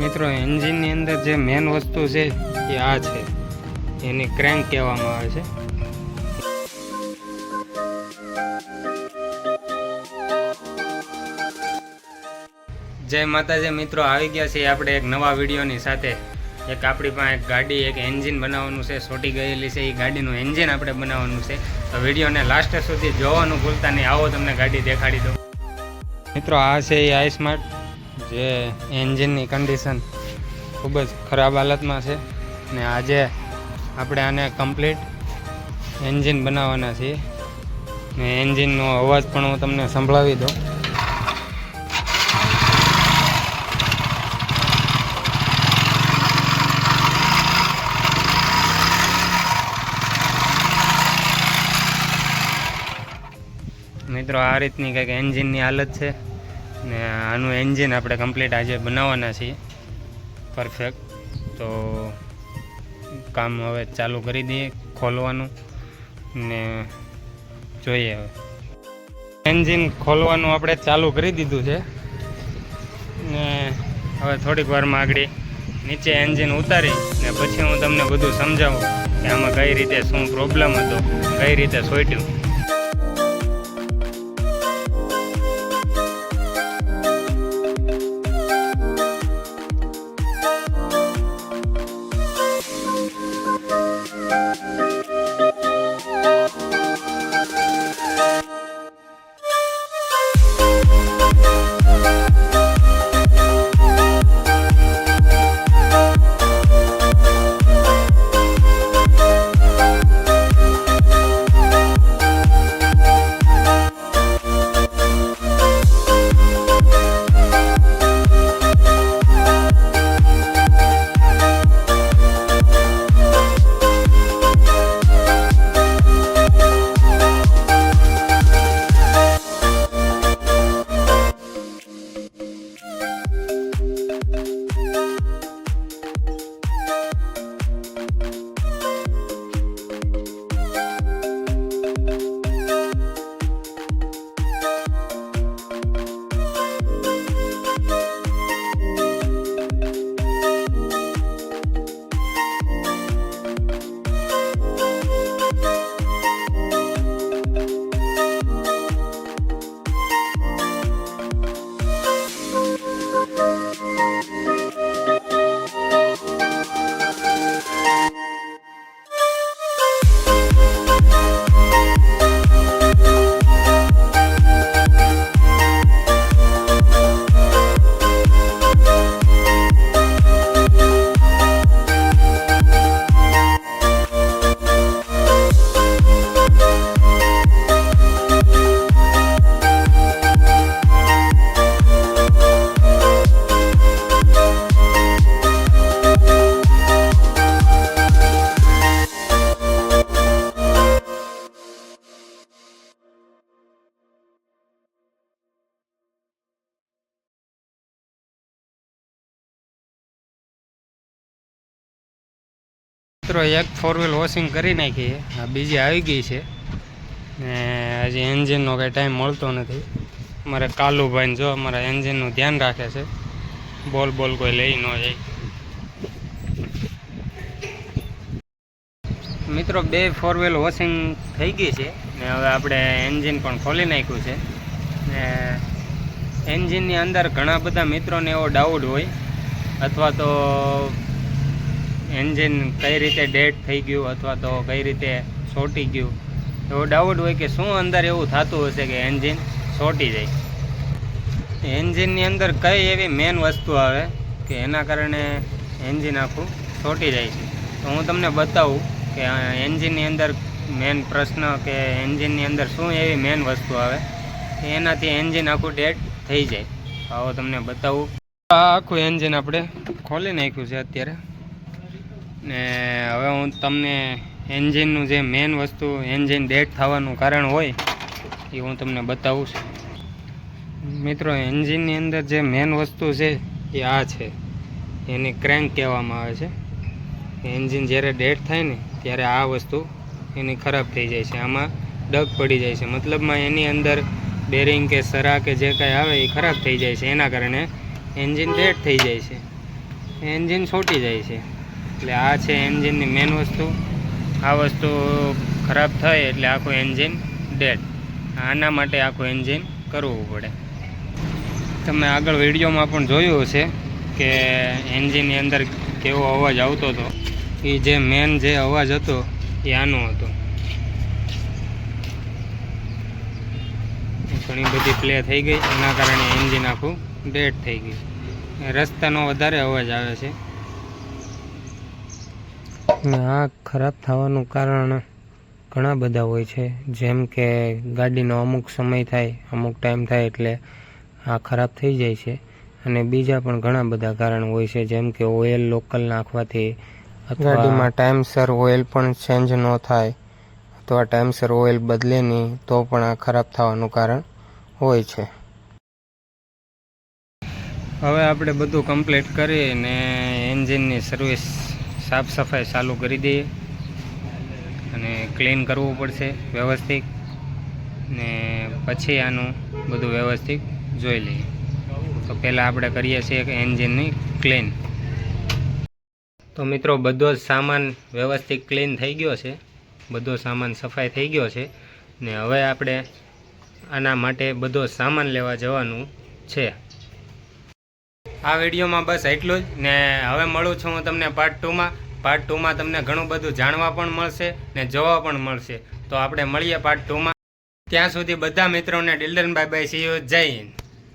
મિત્રો એન્જિનની અંદર જે મેન વસ્તુ છે એ આ છે. એની ક્રેન્ક કહેવામાં આવે છે. જય માતાજી મિત્રો, આવી ગયા છીએ આપણે એક નવા વિડીયોની સાથે. એક આપણી પાસે એક ગાડી, એક એન્જિન બનાવવાનું છે છોટી ગયેલી છે. એ ગાડીનું એન્જિન આપણે બનાવવાનું છે. તો વિડીયોને લાસ્ટ સુધી જોવાનું ભૂલતા નહીં. આવો તમને ગાડી દેખાડી દઉં. મિત્રો, આ છે એ આઈ સ્માર્ટ જે એન્જિનની કન્ડિશન ખૂબ જ ખરાબ હાલતમાં છે. ને આજે આપણે આને કમ્પ્લીટ એન્જિન બનાવવાના છીએ. ને એન્જિનનો અવાજ પણ હું તમને સંભળાવી દઉં. મિત્રો, આ રીતની કંઈક એન્જિનની હાલત છે. ને આનું એન્જિન આપણે કમ્પ્લીટ આજે બનાવવાના છીએ. પરફેક્ટ તો કામ હવે ચાલુ કરી દઈએ ખોલવાનું. ને જોઈએ હવે. એન્જિન ખોલવાનું આપણે ચાલુ કરી દીધું છે. ને હવે થોડીક વારમાં આગળ નીચે એન્જિન ઉતારી ને પછી હું તમને બધું સમજાવું કે આમાં કઈ રીતે શું પ્રોબ્લેમ હતો, કઈ રીતે સોટ્યું. મિત્રો, એક ફોર વ્હીલ વોશિંગ કરી નાખી છે આ બીજી આવી ગઈ છે. ને હજી એન્જિનનો કંઈ ટાઈમ મળતો નથી. અમારે કાલુભાઈને જો અમારા એન્જિનનું ધ્યાન રાખે છે. બોલ બોલ કોઈ લઈ ન જાય. મિત્રો, બે ફોર વ્હીલ વોશિંગ થઈ ગઈ છે. ને હવે આપણે એન્જિન પણ ખોલી નાખ્યું છે. ને એન્જિનની અંદર ઘણા બધા મિત્રોને એવો ડાઉટ હોય. અથવા તો એન્જિન કઈ રીતે ડેડ થઈ ગયું અથવા તો કઈ રીતે સોટી ગયું? એવો ડાઉટ હોય કે શું અંદર એવું થતું હશે કે એન્જિન સોટી જાય? એન્જિનની અંદર કઈ એવી મેન વસ્તુ આવે કે એના કારણે એન્જિન આખું સોટી જાય છે? તો હું તમને બતાવું કે એન્જિનની અંદર મેન પ્રશ્ન કે એન્જિનની અંદર શું એવી મેન વસ્તુ આવે કે એનાથી એન્જિન આખું ડેડ થઈ જાય? આવો તમને બતાવું. આખું એન્જિન આપણે ખોલી નાખ્યું છે અત્યારે. ને હવે હું તમને એન્જિનનું જે મેન વસ્તુ, એન્જિન ડેડ થવાનું કારણ હોય, એ હું તમને બતાવું છું. મિત્રો, એન્જિનની અંદર જે મેન વસ્તુ છે, એ આ છે. એની ક્રેન્ક કહેવામાં આવે છે. એન્જિન જ્યારે ડેડ થાય ને, ત્યારે આ વસ્તુ એની ખરાબ થઈ જાય છે. આમાં ડગ પડી જાય છે. મતલબમાં એની અંદર બેરિંગ કે સરા કે જે કાંઈ આવે, એ ખરાબ થઈ જાય છે. એના કારણે એન્જિન ડેડ થઈ જાય છે. એન્જિન છોટી જાય છે. એટલે આ છે એન્જિનની મેન વસ્તુ. આ વસ્તુ ખરાબ થાય એટલે આખું એન્જિન ડેડ આના માટે આખું એન્જિન કરવું પડે. તમે આગળ વિડીયોમાં પણ જોયું હશે કે એન્જિનની અંદર કેવો અવાજ આવતો હતો. એ જે મેન જે અવાજ હતો એ આનો હતો. ઘણી બધી પ્લે થઈ ગઈ. એના કારણે એન્જિન આખું ડેડ થઈ ગયું. રસ્તાનો વધારે અવાજ આવે છે. આ ખરાબ થવાનું કારણ ઘણા બધા હોય છે. જેમ કે ગાડીનો અમુક સમય થાય અમુક ટાઈમ થાય એટલે આ ખરાબ થઈ જાય છે. અને બીજા પણ ઘણા બધા કારણ હોય છે. જેમ કે ઓઇલ લોકલ નાખવાથી ગાડીમાં ટાઈમસર ઓઇલ પણ ચેન્જ ન થાય અથવા ટાઈમસર ઓઇલ બદલે નહીં તો પણ આ ખરાબ થવાનું કારણ હોય છે. હવે આપણે બધું કમ્પ્લીટ કરીને એન્જિનની સર્વિસ સાફ સફાઈ ચાલુ કરી દઈએ અને ક્લીન કરવું પડશે વ્યવસ્થિત. ને પછી આનું બધું વ્યવસ્થિત જોઈ લઈએ. તો પહેલાં આપણે કરીએ છીએ એન્જિનની ક્લીન તો મિત્રો, બધો જ સામાન વ્યવસ્થિત ક્લીન થઈ ગયો છે. બધો સામાન સફાઈ થઈ ગયો છે. ને હવે આપણે આના માટે બધો સામાન લેવા જવાનું છે. આ વિડીયોમાં બસ એટલું જ. ને હવે મળું છું હું તમને પાર્ટ ટુમાં પાર્ટ ટુમાં તમને ઘણું બધું જાણવા પણ મળશે ને જોવા પણ મળશે. તો આપણે મળીએ પાર્ટ ટુમાં ત્યાં સુધી બધા મિત્રોને ડિલ્ડન bye bye see you Jai Hind.